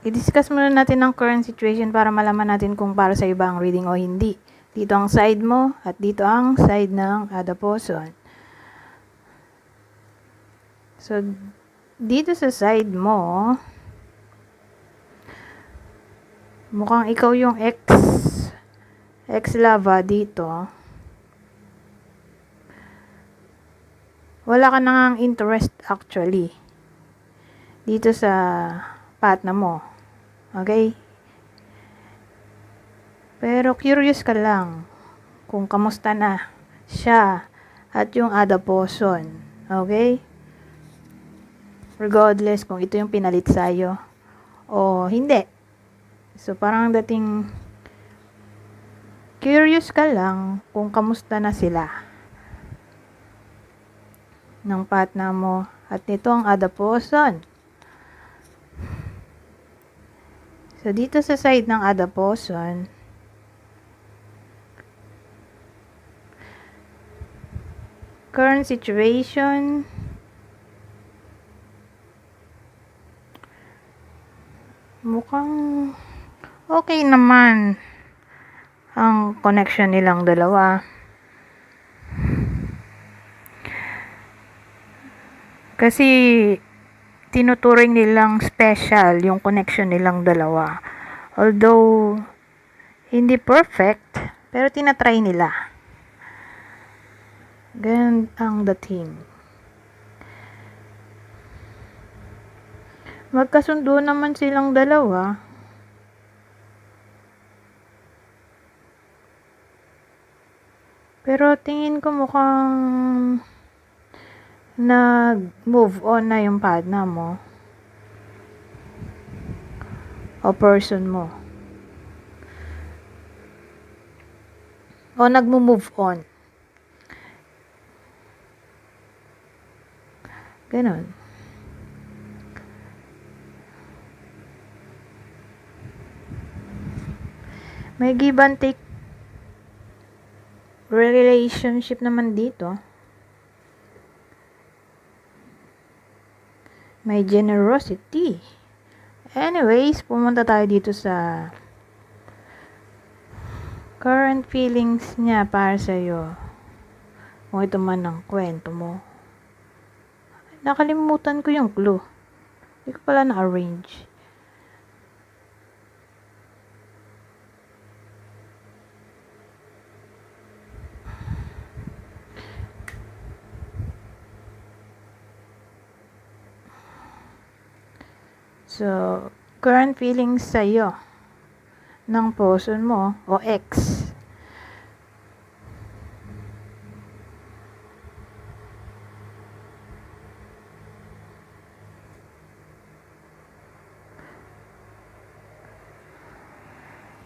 i-discuss muna natin ang current situation para malaman natin kung para sa iba ang reading o hindi. Dito ang side mo at dito ang side ng person. So, dito sa side mo, mukhang ikaw yung ex, ex-lava dito. Wala ka nang interest actually dito sa partner mo. Okay? Pero curious ka lang kung kamusta na siya at yung person. Okay? Regardless kung ito yung pinalit sa'yo o hindi. So, parang dating curious ka lang kung kamusta na sila ng partner mo at nito ang other person. So, dito sa side ng person, current situation, mukhang okay naman ang connection nilang dalawa. Kasi tinuturing nilang special yung connection nilang dalawa. Although hindi perfect, pero tinatry nila. Ganun ang dating. Magkasundo naman silang dalawa. Pero tingin ko mukhang nag-move on na yung partner mo o person mo. O nagmo-move on. Ganon. May give and take relationship naman dito. May generosity. Anyways, pumunta tayo dito sa current feelings niya para sa'yo. Kung ito man ang kwento mo. Nakalimutan ko yung clue. Hindi ko pala na-arrange. So, current feelings sa'yo ng person mo o ex.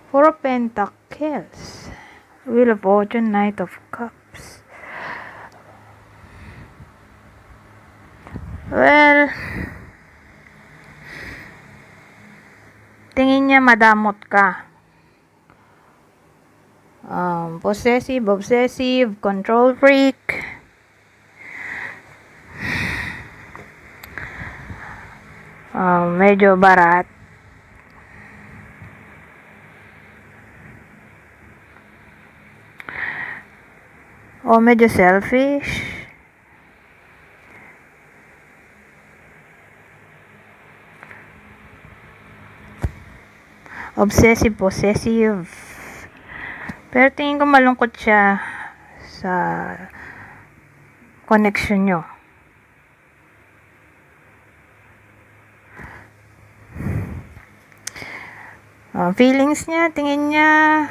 Four of Pentacles. Wheel of Fortune, Knight of Cups. Well, tingin niya madamot ka. Um, possessive, obsessive, control freak. Um, medyo barat. O medyo selfish. Obsessive possessive pero tingin ko malungkot siya sa connection nyo Uh, feelings niya, tingin niya,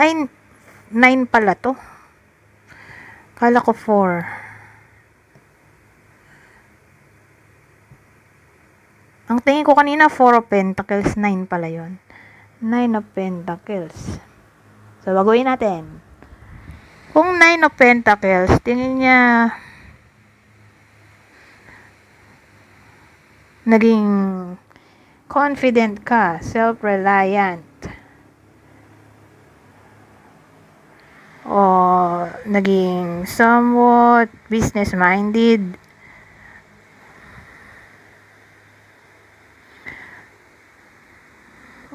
ay, 9 pala to. Kala ko 4. Ang tingin ko kanina 4 of Pentacles, 9 pala yon. Nine of Pentacles. So, baguhin natin. Kung Nine of Pentacles, tingin niya naging confident ka, self-reliant. O naging somewhat business-minded.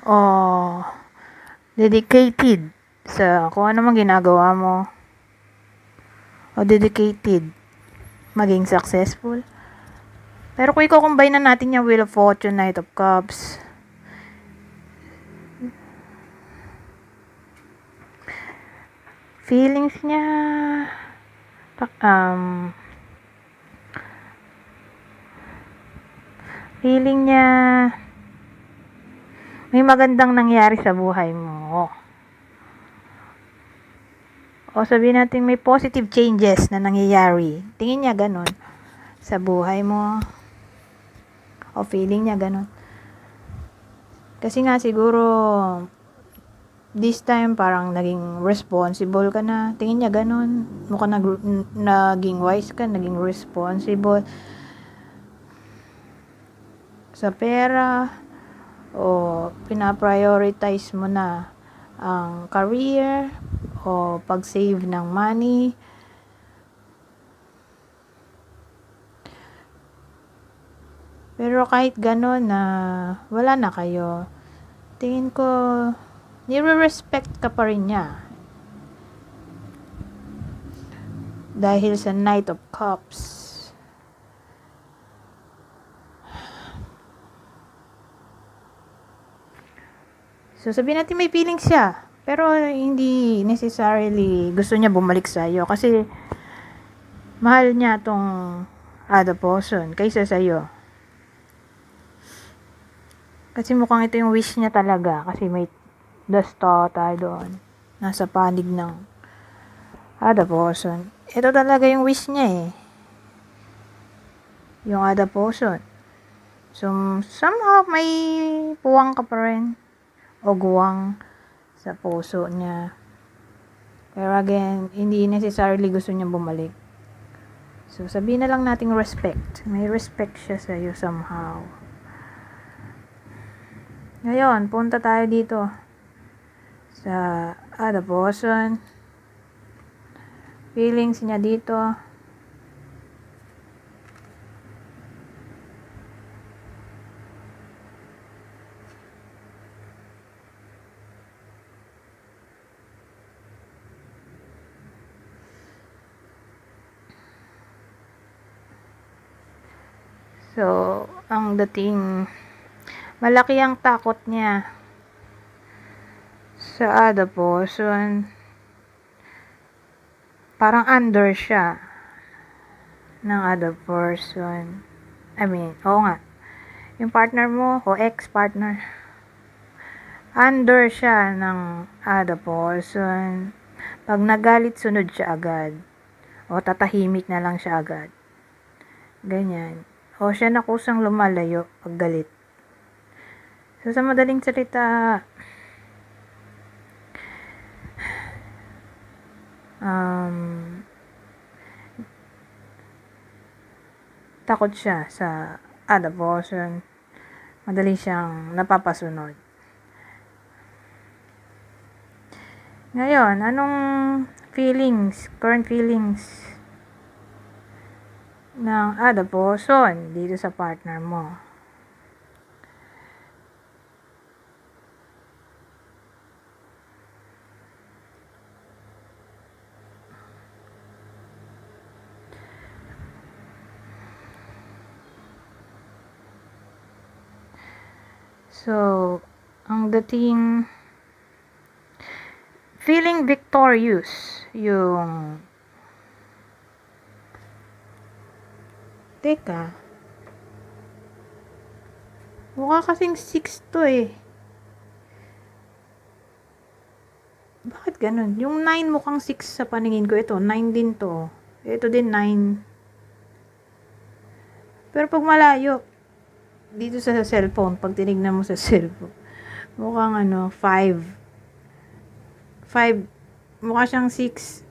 O dedicated sa kung ano man ginagawa mo. O dedicated. Maging successful. Pero kung i-combine na natin yung Wheel of Fortune, Knight of Cups, feelings niya, um, feeling niya, may magandang nangyari sa buhay mo. O sabihin natin may positive changes na nangyayari. Tingin niya ganun sa buhay mo. O feeling niya ganun. Kasi nga siguro this time parang naging responsible ka na. Tingin niya ganun. Mukha nag, naging wise ka, naging responsible sa pera o pinaprioritize mo na ang career o pag-save ng money. Pero kahit gano'n na wala na kayo, tingin ko, nire-respect ka pa rin niya. Dahil sa Knight of Cups. So, sabihin natin may feeling siya. Pero, hindi necessarily gusto niya bumalik sa iyo. Kasi, mahal niya tong other person kaysa sa iyo. Kasi mukhang ito yung wish niya talaga. Kasi may star tayo doon. Nasa panig ng other person. Ito talaga yung wish niya eh. Yung other person. So, somehow may puwang ka pa rin o guwang sa puso niya. Pero again, hindi necessarily gusto niya bumalik. So, sabihin na lang nating respect. May respect siya sa iyo somehow. Ngayon, punta tayo dito sa other person. Feelings niya dito. So, ang dating malaki ang takot niya sa person. Parang under siya ng other person. I mean, oo nga. Yung partner mo o ex-partner. Under siya ng other person. Pag nagalit, sunod siya agad. O tatahimik na lang siya agad. Ganyan. O siya na kusang lumalayo pag galit. So, sa madaling salita, um, takot siya sa person. Madali siyang napapasunod. Ngayon, anong feelings, current feelings ng other person dito sa partner mo? So, ang dating feeling victorious yung Teka. Mukha kasing 6 to eh. Bakit ganun? Yung 9 mukhang 6 sa paningin ko. Ito, 9 din to. Ito din 9. Pero pag malayo, dito sa cellphone, pag tinignan mo sa cellphone, mukhang ano, 5. 5. Mukha siyang 6.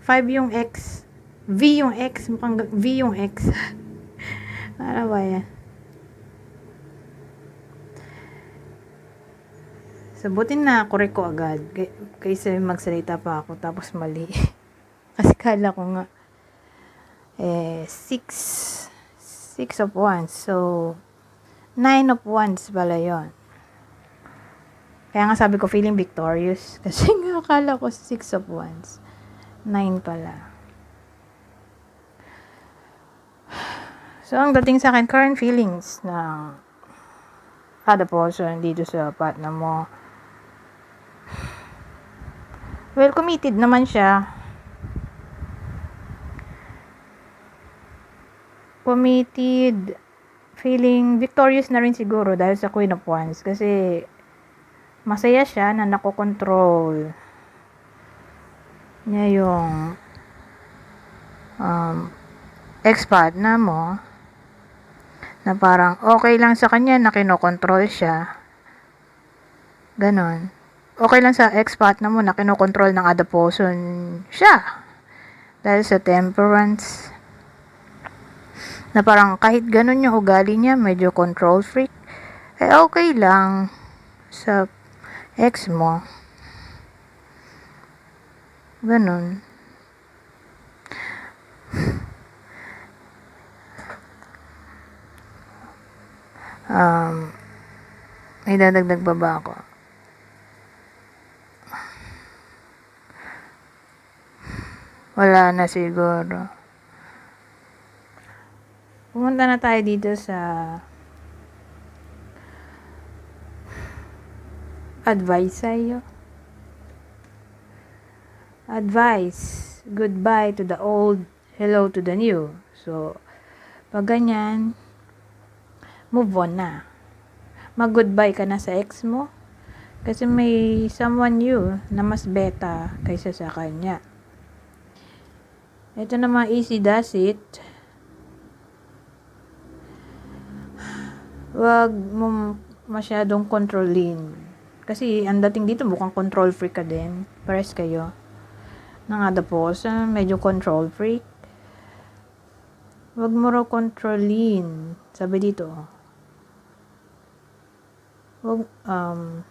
5 yung X. V yung X. Mukhang V yung X. ba yan? Sabutin na correct ko agad. Kay- Kaysa magsalita pa ako tapos mali. Kasi kala ko nga eh 6 6 of wands. So 9 of wands pala 'yon. Kaya nga sabi ko, feeling victorious. Kasi nga, akala ko six of wands. Nine pala. So, ang dating sa akin, current feelings ng other person dito sa partner mo. Well, committed naman siya. Committed. Feeling victorious na rin siguro dahil sa Queen of Wands. Kasi, masaya siya na nakokontrol niya yung um, ex-partner mo na parang okay lang sa kanya na kinokontrol siya. Ganon. Okay lang sa mo na kinokontrol ng person siya. Dahil sa temperance. Na parang kahit ganon yung ugali niya, medyo control freak. Eh okay lang sa ex mo. Ganon. Um, may dadagdag pa ba ako? Wala na siguro. Pumunta na tayo dito sa advice sa'yo. Advice. Goodbye to the old, hello to the new. So, pag ganyan, move on na. Mag-goodbye ka na sa ex mo. Kasi may someone new na mas beta kaysa sa kanya. Ito naman easy does it. Wag mo masyadong kontrolin. Kasi ang dating dito mukhang control freak ka din. Pares kayo. Nang other person, medyo control freak. Wag mo raw kontrolin. Sabi dito. Um,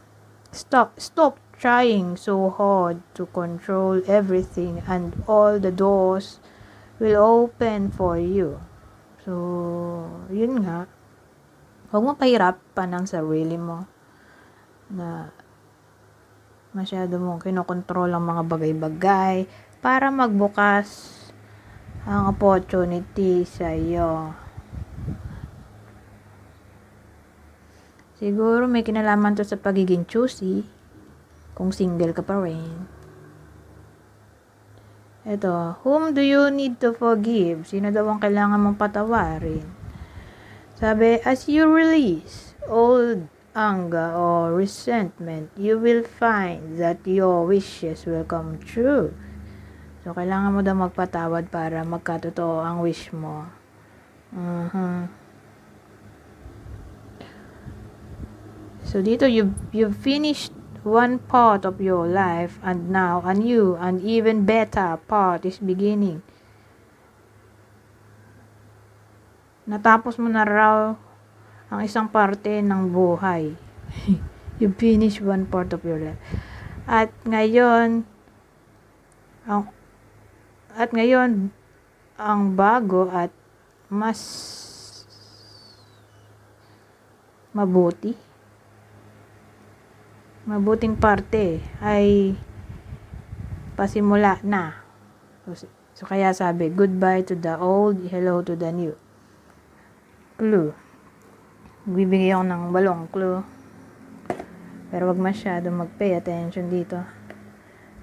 stop, stop trying so hard to control everything and all the doors will open for you. So, yun nga. Huwag mo pahirapan ang sarili mo na masyado mong kinokontrol ang mga bagay-bagay para magbukas ang opportunity sa iyo. Siguro may kinalaman to sa pagiging choosy kung single ka pa rin. Ito, whom do you need to forgive? Sino daw ang kailangan mong patawarin? Sabi, as you release old anger or resentment, you will find that your wishes will come true. So, kailangan mo daw magpatawad para magkatotoo ang wish mo. uh So, dito, you've, you've finished one part of your life and now a new and even better part is beginning. Natapos mo na raw ang isang parte ng buhay. you finish one part of your life. At ngayon, ang at ngayon, ang bago at mas mabuti mabuting parte ay pasimula na. So, so kaya sabi, goodbye to the old, hello to the new. Clue. Bibigay ako ng balong clue. Pero wag masyado mag-pay attention dito.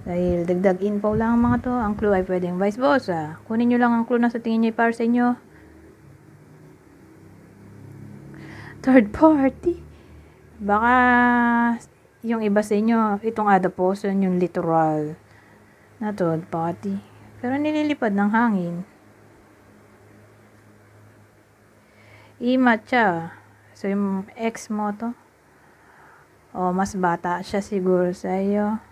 Dahil dagdag info lang ang mga to. Ang clue ay pwedeng vice versa. Kunin nyo lang ang clue na sa tingin nyo para sa inyo. Third party. Baka yung iba sa inyo, itong person, yung literal na third party. Pero nililipad ng hangin. Imat siya. So, yung ex mo to. O, mas bata siya siguro sa iyo.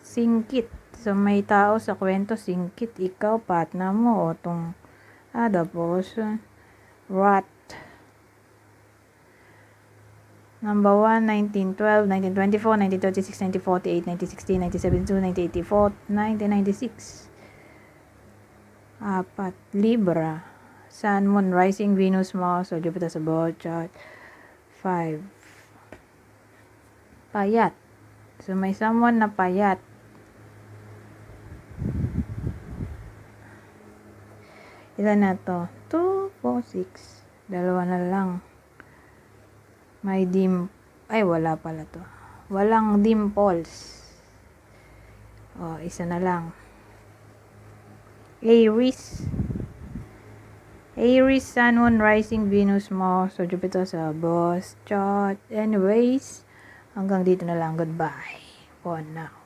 Singkit. So, may tao sa kwento, singkit. Ikaw, partner mo, o tong other person. Rat. Number 1, 1912, 1924, 1936, 1948, 1916, 1972, 1984, 1996. Apat. Libra. Sun, Moon, Rising, Venus mo. So, Jupiter sa birth chart. Five. Payat. So, may someone na payat. Ilan na to? 2, 4, 6. Dalawa na lang. May dim... Ay, wala pala to. Walang dimples. O, isa na lang. Aries. Aries, Sun, Moon, Rising, Venus mo. So, Jupiter sa boss chart. Anyways, hanggang dito na lang. Goodbye. For now.